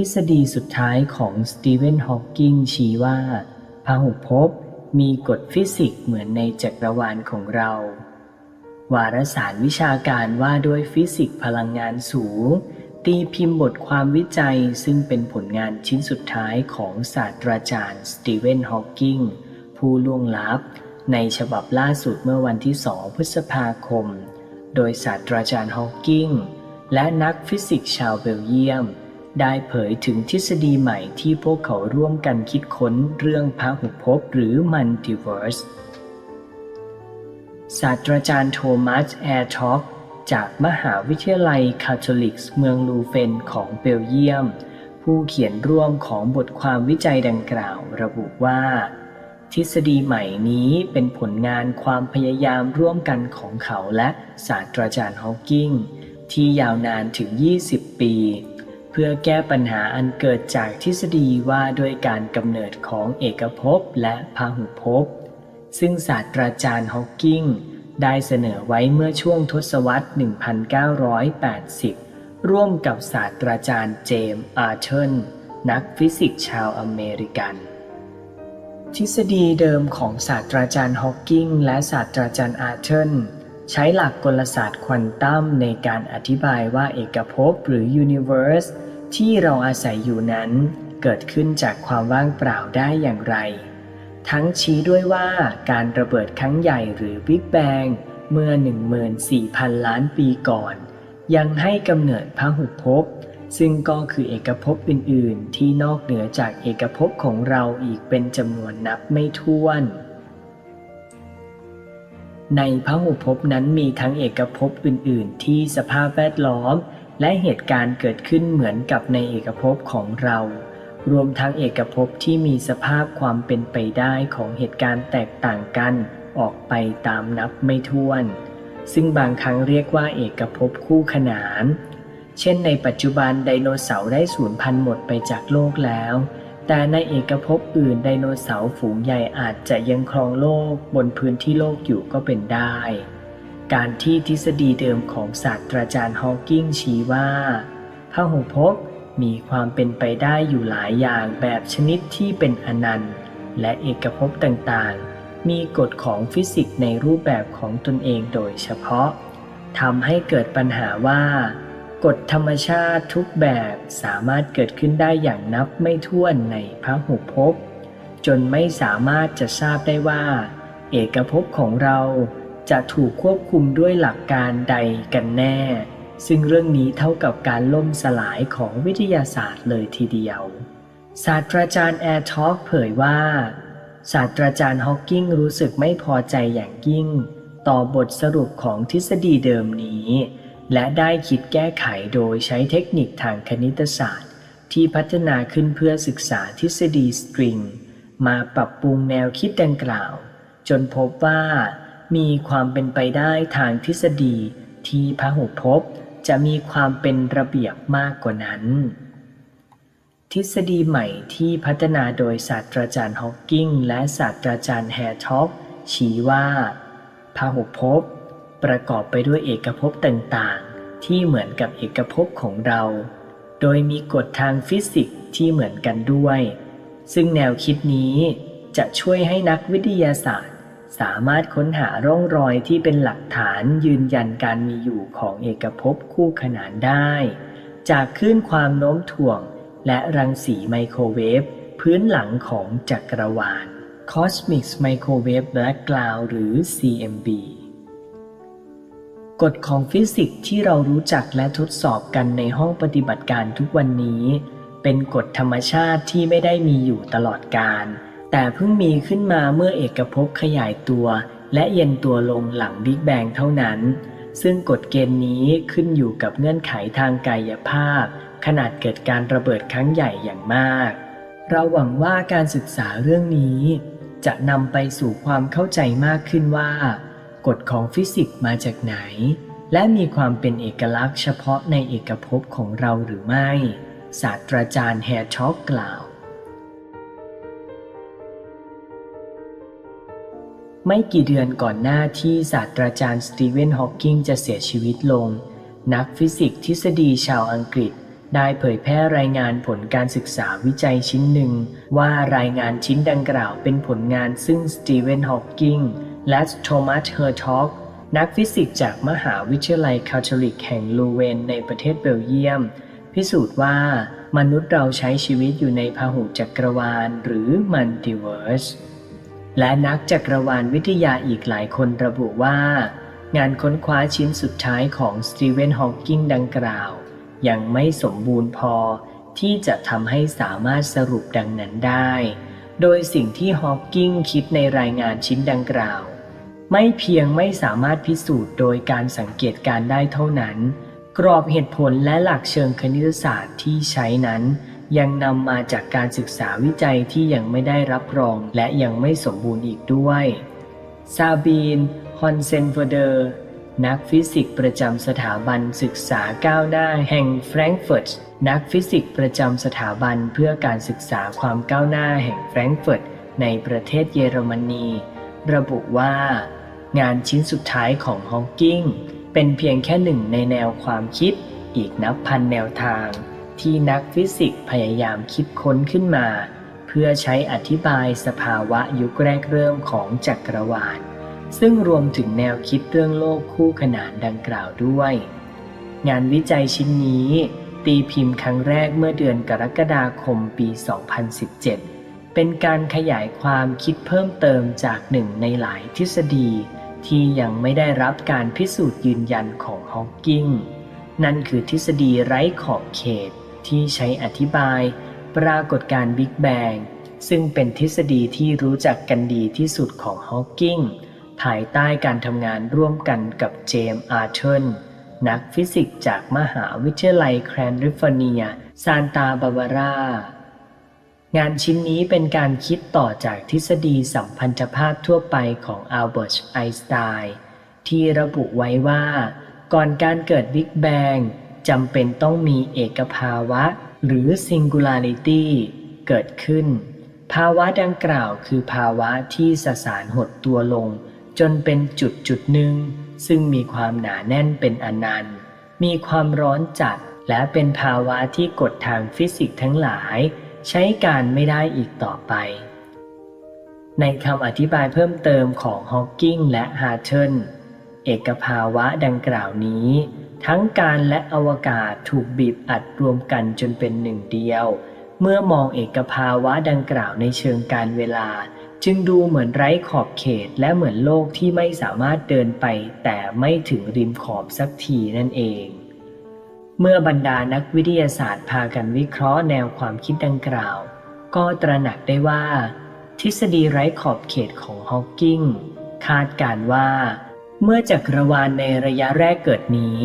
ทฤษฎีสุดท้ายของสตีเวนฮอว์กิงชี้ว่าพหุภพมีกฎฟิสิกส์เหมือนในจักรวาลของเรา วารสารวิชาการว่าด้วยฟิสิกส์พลังงานสูง ตีพิมพ์บทความวิจัยซึ่งเป็นผลงานชิ้นสุดท้ายของศาสตราจารย์สตีเวนฮอว์กิงผู้ล่วงลับ ในฉบับล่าสุดเมื่อวันที่ 2 พฤษภาคม โดยศาสตราจารย์ฮอว์กิงและนักฟิสิกส์ชาวเบลเยียม ได้เผยถึงทฤษฎีใหม่ที่พวกเขาร่วมกันคิดค้นเรื่องพหุภพหรือมัลติเวิร์ส ศาสตราจารย์โทมัสแอร์ท็อกจากมหาวิทยาลัยคาทอลิกส์เมืองลูเฟนของเบลเยียม ผู้เขียนร่วมของบทความวิจัยดังกล่าวระบุว่า ทฤษฎีใหม่นี้เป็นผลงานความพยายามร่วมกันของเขาและศาสตราจารย์ฮอว์กิงที่ยาวนานถึง 20 ปี เพื่อแก้ปัญหาอันเกิดจากทฤษฎีว่าด้วยการกำเนิดของเอกภพและพหุภพ ซึ่งศาสตราจารย์ฮอว์กิงได้เสนอไว้เมื่อช่วงทศวรรษ 1980 ร่วมกับศาสตราจารย์เจมส์อาร์เทนนักฟิสิกส์ชาวอเมริกัน ทฤษฎีเดิมของศาสตราจารย์ฮอว์กิงและศาสตราจารย์อาร์เทน ใช้หลักกลศาสตร์ควอนตัมในการอธิบายว่าเอกภพหรือยูนิเว r ร์สที่เราอาศัยอยู่นั้น เกิดขึ้นจากความว่างเปล่าได้อย่างไร ทั้งชี้ด้วยว่าการระเบิดครั้งใหญ่หรือบิ๊กแบงเมื่อ 14,000 ล้านปีก่อน ยังให้กำเนิดพหุภพซึ่งก็คือเอกภพอื่น ๆ ที่นอกเหนือจากเอกภพของเราอีกเป็นจำนวนนับไม่ถ้วน ในพหุภพนั้นมีทั้งเอกภพอื่น ๆ ที่สภาพแวดล้อม และเหตุการณ์เกิดขึ้นเหมือนกับในเอกภพของเรา รวมทั้งเอกภพที่มีสภาพความเป็นไปได้ของเหตุการณ์แตกต่างกันออกไปตามนับไม่ถ้วน ซึ่งบางครั้งเรียกว่าเอกภพคู่ขนาน เช่นในปัจจุบันไดโนเสาร์ได้สูญพันธุ์หมดไปจากโลกแล้ว แต่ในเอกภพอื่นไดโนเสาร์ฝูงใหญ่อาจจะยังครองโลกบนพื้นที่โลกอยู่ก็เป็นได้ การที่ทฤษฎีเดิมของศาสตราจารย์ฮอว์กิงชี้ว่าพหุภพมีความเป็นไปได้อยู่หลายอย่างแบบชนิดที่เป็นอนันต์ และเอกภพต่างๆ มีกฎของฟิสิกส์ในรูปแบบของตนเองโดยเฉพาะทำให้เกิดปัญหาว่า กฎธรรมชาติทุกแบบสามารถเกิดขึ้นได้อย่างนับไม่ถ้วนในพระหุภพ จนไม่สามารถจะทราบได้ว่า เอกภพของเราจะถูกควบคุมด้วยหลักการใดกันแน่ ซึ่งเรื่องนี้เท่ากับการล่มสลายของวิทยาศาสตร์เลยทีเดียว ศาสตราจารย์แอร์ท็อกเผยว่า ศาสตราจารย์ฮอว์กิงรู้สึกไม่พอใจอย่างยิ่ง ต่อบทสรุปของทฤษฎีเดิมนี้ และได้คิดแก้ไขโดยใช้เทคนิคทางคณิตศาสตร์ ที่พัฒนาขึ้นเพื่อศึกษาทฤษฎีสตริง มาปรับปรุงแนวคิดดังกล่าว จนพบว่ามีความเป็นไปได้ทางทฤษฎีที่พหุภพจะมีความเป็นระเบียบมากกว่านั้น ทฤษฎีใหม่ที่พัฒนาโดยศาสตราจารย์ฮอว์กิงและศาสตราจารย์แฮร์ท็อปชี้ว่าพหุภพ ประกอบไปด้วยเอกภพต่างๆ ที่เหมือนกับเอกภพของเรา โดยมีกฎทางฟิสิกส์ที่เหมือนกันด้วย ซึ่งแนวคิดนี้จะช่วยให้นักวิทยาศาสตร์ สามารถค้นหาร่องรอยที่เป็นหลักฐานยืนยันการมีอยู่ของเอกภพคู่ขนานได้ จากคลื่นความโน้มถ่วง และรังสีไมโครเวฟพื้นหลังของจักรวาล Cosmic Microwave Background หรือ CMB กฎของฟิสิกส์ที่เรารู้จักและทดสอบกันในห้องปฏิบัติการทุกวันนี้ เป็นกฎธรรมชาติที่ไม่ได้มีอยู่ตลอดกาลแต่เพิ่งมีขึ้นมาเมื่อเอกภพขยายตัว และเย็นตัวลงหลังบิ๊กแบงเท่านั้น ซึ่งกฎเกณฑ์นี้ขึ้นอยู่กับเงื่อนไขทางกายภาพ ขนาดเกิดการระเบิดครั้งใหญ่อย่างมาก เราหวังว่าการศึกษาเรื่องนี้ จะนำไปสู่ความเข้าใจมากขึ้นว่า กฎของฟิสิกส์มาจากไหน และมีความเป็นเอกลักษณ์เฉพาะในเอกภพของเราหรือไม่ ศาสตราจารย์แฮช็อกกล่าว ไม่กี่เดือนก่อนหน้าที่ศาสตราจารย์สตีเวนฮอว์กิงจะเสียชีวิตลง นักฟิสิกส์ทฤษฎีชาวอังกฤษได้เผยแพร่รายงานผลการศึกษาวิจัยชิ้นหนึ่ง ว่ารายงานชิ้นดังกล่าวเป็นผลงานซึ่งสตีเวนฮอว์กิง และโทมัสเฮอร์ทอกนักฟิสิกส์จากมหาวิทยาลัยคาทอลิกแห่งลูเวนในประเทศเบลเยียม พิสูจน์ว่ามนุษย์เราใช้ชีวิตอยู่ในพหุจักรวาลหรือมัลติเวิร์สและนักจักรวาลวิทยาอีกหลายคนระบุว่า งานค้นคว้าชิ้นสุดท้ายของสตีเวนฮอว์กิงดังกล่าว ยังไม่สมบูรณ์พอที่จะทำให้สามารถสรุปดังนั้นได้ โดยสิ่งที่ฮอว์กิงคิดในรายงานชิ้นดังกล่าว ไม่เพียงไม่สามารถพิสูจน์โดยการสังเกตการได้เท่านั้น กรอบเหตุผลและหลักเชิงคณิตศาสตร์ที่ใช้นั้น ยังนำมาจากการศึกษาวิจัยที่ยังไม่ได้รับรองและยังไม่สมบูรณ์อีกด้วยซาบีน ฮอนเซนเฟเดอร์ นักฟิสิกส์ประจำสถาบันศึกษาก้าวหน้าแห่งแฟรงก์เฟิร์ต นักฟิสิกส์ประจำสถาบันเพื่อการศึกษาความก้าวหน้าแห่งแฟรงก์เฟิร์ตในประเทศเยอรมนี ระบุว่า งานชิ้นสุดท้ายของฮอว์กิงเป็นเพียงแค่หนึ่งในแนวความคิด อีกนับพันแนวทาง ที่นักฟิสิกส์พยายามคิดค้นขึ้นมา เพื่อใช้อธิบายสภาวะยุคแรกเริ่มของจักรวาล ซึ่งรวมถึงแนวคิดเรื่องโลกคู่ขนานดังกล่าวด้วย งานวิจัยชิ้นนี้ ตีพิมพ์ครั้งแรกเมื่อเดือนกรกฎาคมปี 2017 เป็นการขยายความคิดเพิ่มเติมจากหนึ่งในหลายทฤษฎี ที่ยังไม่ได้รับการพิสูจน์ยืนยันของฮอว์กิงนั่นคือทฤษฎีไร้ขอบเขตที่ใช้อธิบาย ปรากฏการณ์บิ๊กแบงซึ่งเป็นทฤษฎีที่รู้จักกันดีที่สุดของฮอว์กิงภายใต้การทำงานร่วมกันกับเจมส์อาร์เทนนักฟิสิกส์จากมหาวิทยาลัยแคลิฟอร์เนีย ซานตาบาบารา งานชิ้นนี้เป็นการคิดต่อจากทฤษฎีสัมพันธภาพทั่วไปของอัลเบิร์ตไอน์สไตน์ที่ระบุไว้ว่า ก่อนการเกิดบิ๊กแบงจำเป็นต้องมีเอกภาวะ หรือ singularity เกิดขึ้น ภาวะดังกล่าวคือภาวะที่สสารหดตัวลง จนเป็นจุดจุดหนึ่ง ซึ่งมีความหนาแน่นเป็นอนันต์ มีความร้อนจัด และเป็นภาวะที่กฎทางฟิสิกส์ทั้งหลาย ใช้การไม่ได้อีกต่อไป ในคำอธิบายเพิ่มเติมของฮอว์กิงและฮาร์เทนเอกภาวะดังกล่าวนี้ ทั้งการและอวกาศถูกบีบอัดรวมกันจนเป็นหนึ่งเดียว เมื่อมองเอกภาวะดังกล่าวในเชิงการเวลา จึงดูเหมือนไร้ขอบเขตและเหมือนโลกที่ไม่สามารถเดินไป แต่ไม่ถึงริมขอบสักทีนั่นเอง เมื่อบรรดานักวิทยาศาสตร์พากันวิเคราะห์แนวความคิดดังกล่าว ก็ตระหนักได้ว่า ทฤษฎีไร้ขอบเขตของฮอว์กิงคาดการณ์ว่า เมื่อจักรวาลในระยะแรกเกิดนี้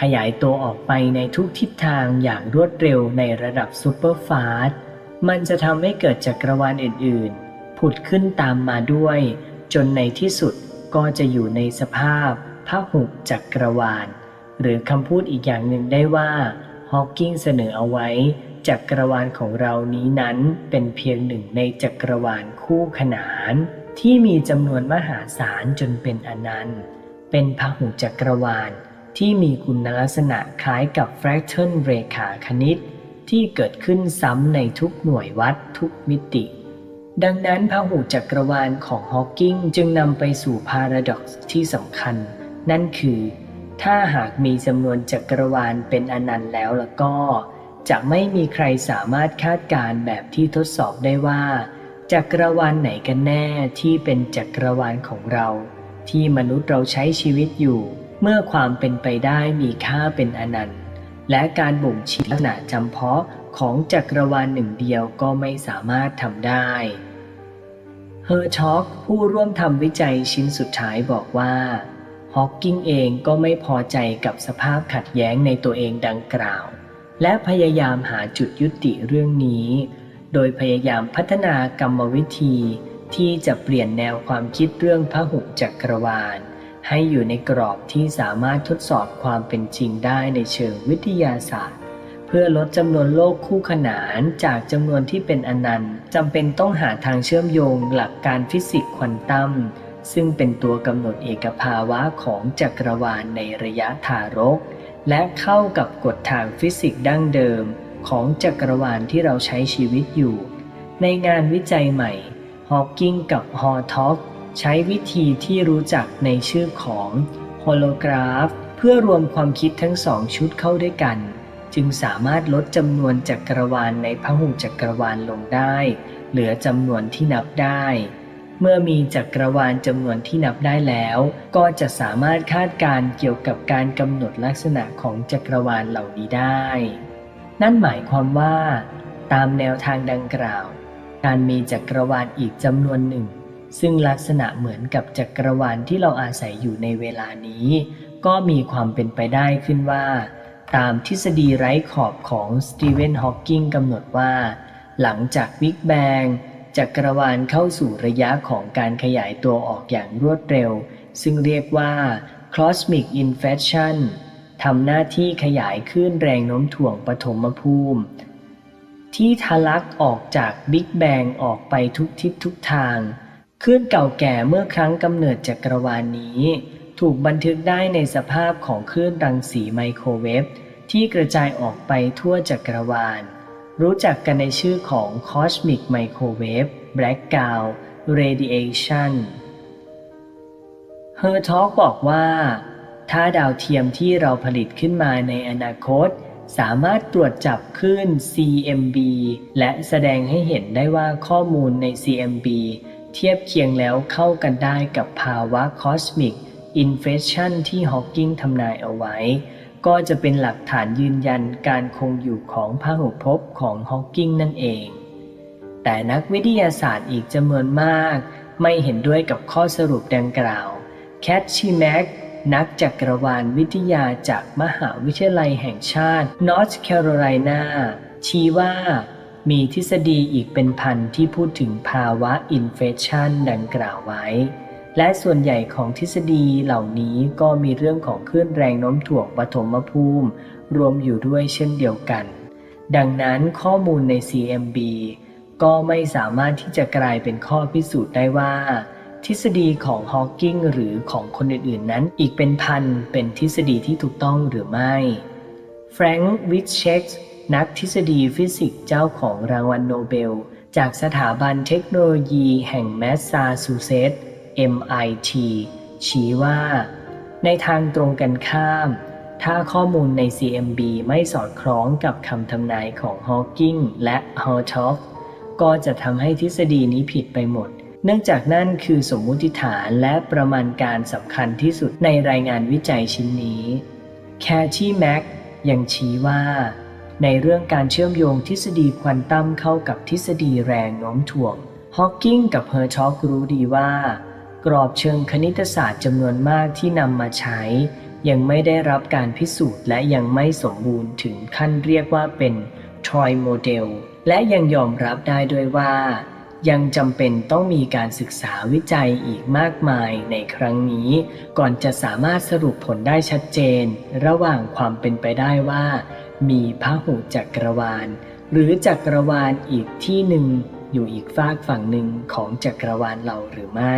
ขยายตัวออกไปในทุกทิศทางอย่างรวดเร็วในระดับซูเปอร์ฟาสต์มันจะทำให้เกิดจักรวาลอื่นๆ ผุดขึ้นตามมาด้วย จนในที่สุดก็จะอยู่ในสภาพพหุจักรวาล หรือคำพูดอีกอย่างหนึ่งได้ว่าฮอว์กิงเสนอเอาไว้ จักรวาลของเรานี้นั้นเป็นเพียงหนึ่งในจักรวาลคู่ขนาน ที่มีจำนวนมหาศาลจนเป็นอนันต์ เป็นพหุจักรวาลที่มีคุณลักษณะคล้ายกับแฟกเทิลเรขาคณิต ที่เกิดขึ้นซ้ำในทุกหน่วยวัดทุกมิติ ดังนั้นพหุจักรวาลของฮอว์กิงจึงนำไปสู่พาราดอกซ์ที่สำคัญ นั่นคือ ถ้าหากมีจำนวนจักรวาลเป็นอนันต์แล้วละก็ จะไม่มีใครสามารถคาดการณ์แบบที่ทดสอบได้ว่า จักรวาลไหนกันแน่ที่เป็นจักรวาลของเรา ที่มนุษย์เราใช้ชีวิตอยู่ เมื่อความเป็นไปได้มีค่าเป็นอนันต์ และการบ่งชี้ลักษณะจำเพาะของจักรวาลหนึ่งเดียวก็ไม่สามารถทำได้เฮอร์ช็อกผู้ร่วมทำวิจัยชิ้นสุดท้ายบอกว่า ฮอว์กิงเองก็ไม่พอใจกับสภาพขัดแย้งในตัวเองดังกล่าว และพยายามหาจุดยุติเรื่องนี้ โดยพยายามพัฒนากรรมวิธี ที่จะเปลี่ยนแนวความคิดเรื่องพหุจักรวาล ให้อยู่ในกรอบที่สามารถทดสอบความเป็นจริงได้ในเชิงวิทยาศาสตร์ เพื่อลดจำนวนโลกคู่ขนานจากจำนวนที่เป็นอนันต์จำเป็นต้องหาทางเชื่อมโยงหลักการฟิสิกส์ควอนตัม ซึ่งเป็นตัวกำหนดเอกภาวะของจักรวาลในระยะทารก และเข้ากับกฎทางฟิสิกส์ดั้งเดิมของจักรวาลที่เราใช้ชีวิตอยู่ ในงานวิจัยใหม่ฮอ w กิงกับฮอท็อกใช้วิธีที่รู้จักในชื่อของโฮโลกราฟ เพื่อรวมความคิดทั้งสองชุดเข้าด้วยกัน จึงสามารถลดจำนวนจักรวาลในพหุจักรวาลลงได้ เหลือจำนวนที่นับได้ เมื่อมีจักรวาลจำนวนที่นับได้แล้ว ก็จะสามารถคาดการเกี่ยวกับการกำหนดลักษณะของจักรวาลเหล่านี้ได้ นั่นหมายความว่า ตามแนวทางดังกล่าว การมีจักรวาลอีกจำนวนหนึ่ง ซึ่งลักษณะเหมือนกับจักรวาลที่เราอาศัยอยู่ในเวลานี้ ก็มีความเป็นไปได้ขึ้นว่า ตามทฤษฎีไร้ขอบของสตีเวนฮอว์กิงกำหนดว่า หลังจากวิกแบง จักรวาลเข้าสู่ระยะของการขยายตัวออกอย่างรวดเร็ว ซึ่งเรียกว่า cosmic inflection ทำหน้าที่ขยายคลื่นแรงโน้มถ่วงปฐมภูมิ ที่ทะลักออกจากบิ๊กแบงออกไปทุกทิศทุกทางคลื่นเก่าแก่เมื่อครั้งกำเนิดจักรวาลนนี้ ถูกบันทึกได้ในสภาพของคลื่นรังสีไมโครเวฟที่กระจายออกไปทั่วจักรวาล รู้จักกันในชื่อของ Cosmic Microwave Blackout Radiation เฮอร์ทอกบอกว่า ถ้าดาวเทียมที่เราผลิตขึ้นมาในอนาคต สามารถตรวจจับคลื่น CMB และแสดงให้เห็นได้ว่าข้อมูลใน CMB เทียบเคียงแล้วเข้ากันได้กับภาวะ Cosmic Inflation ที่ฮอว์กิงทำนายเอาไว้ ก็จะเป็นหลักฐานยืนยันการคงอยู่ของพหุภพของฮอว์กิงนั่นเอง แต่นักวิทยาศาสตร์อีกจำนวนมาก ไม่เห็นด้วยกับข้อสรุปดังกล่าว แคทชิแม็กนักจักรวาลวิทยาจากมหาวิทยาลัยแห่งชาตินอร์ทแคโรไลนาชี้ว่ามีทฤษฎีอีกเป็นพันที่พูดถึงภาวะอินเฟชันดังกล่าวไว้ และส่วนใหญ่ของทฤษฎีเหล่านี้ก็มีเรื่องของคลื่นแรงโน้มถ่วงปฐมภูมิ รวมอยู่ด้วยเช่นเดียวกัน ดังนั้นข้อมูลใน CMB ก็ไม่สามารถที่จะกลายเป็นข้อพิสูจน์ได้ว่า ทฤษฎีของฮอว์กิงหรือของคนอื่นๆ นั้นอีกเป็นพันเป็นทฤษฎีที่ถูกต้องหรือไม่แฟรงค์วิชเชกนักทฤษฎีฟิสิกส์เจ้าของรางวัลโนเบล จากสถาบันเทคโนโลยีแห่งแมสซาชูเซตส์ MIT ชี้ว่า ในทางตรงกันข้าม ถ้าข้อมูลใน CMB ไม่สอดคล้องกับคำทำนายของฮอว์กิงและฮอท็อกก็จะทำให้ทฤษฎีนี้ผิดไปหมด เนื่องจากนั่นคือสมมุติฐานและประมาณการสำคัญที่สุดในรายงานวิจัยชิ้นนี้ แคที่แม็กยังชี้ว่า ในเรื่องการเชื่อมโยงทฤษฎีควอนตัมเข้ากับทฤษฎีแรงโน้มถ่วงฮอว์กิงกับเฮอร์ช็อกรู้ดีว่า กรอบเชิงคณิตศาสตร์จำนวนมากที่นำมาใช้ ยังไม่ได้รับการพิสูจน์และยังไม่สมบูรณ์ถึงขั้นเรียกว่าเป็นทรอยโมเดลและยังยอมรับได้ด้วยว่า ยังจำเป็นต้องมีการศึกษาวิจัยอีกมากมายในครั้งนี้ ก่อนจะสามารถสรุปผลได้ชัดเจน ระหว่างความเป็นไปได้ว่า มีพหุจักรวาล หรือจักรวาลอีกที่หนึ่ง อยู่อีกฝากฝั่งหนึ่งของจักรวาลเราหรือไม่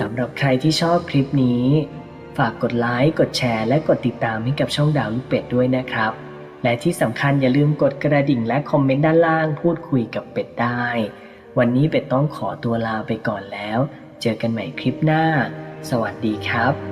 สำหรับใครที่ชอบคลิปนี้ ฝากกดไลค์กดแชร์และกดติดตามให้กับช่องดาวลูกเป็ดด้วยนะครับ และที่สำคัญอย่าลืมกดกระดิ่งและคอมเมนต์ด้านล่างพูดคุยกับเป็ดได้ วันนี้เป็ดต้องขอตัวลาไปก่อนแล้ว เจอกันใหม่คลิปหน้า สวัสดีครับ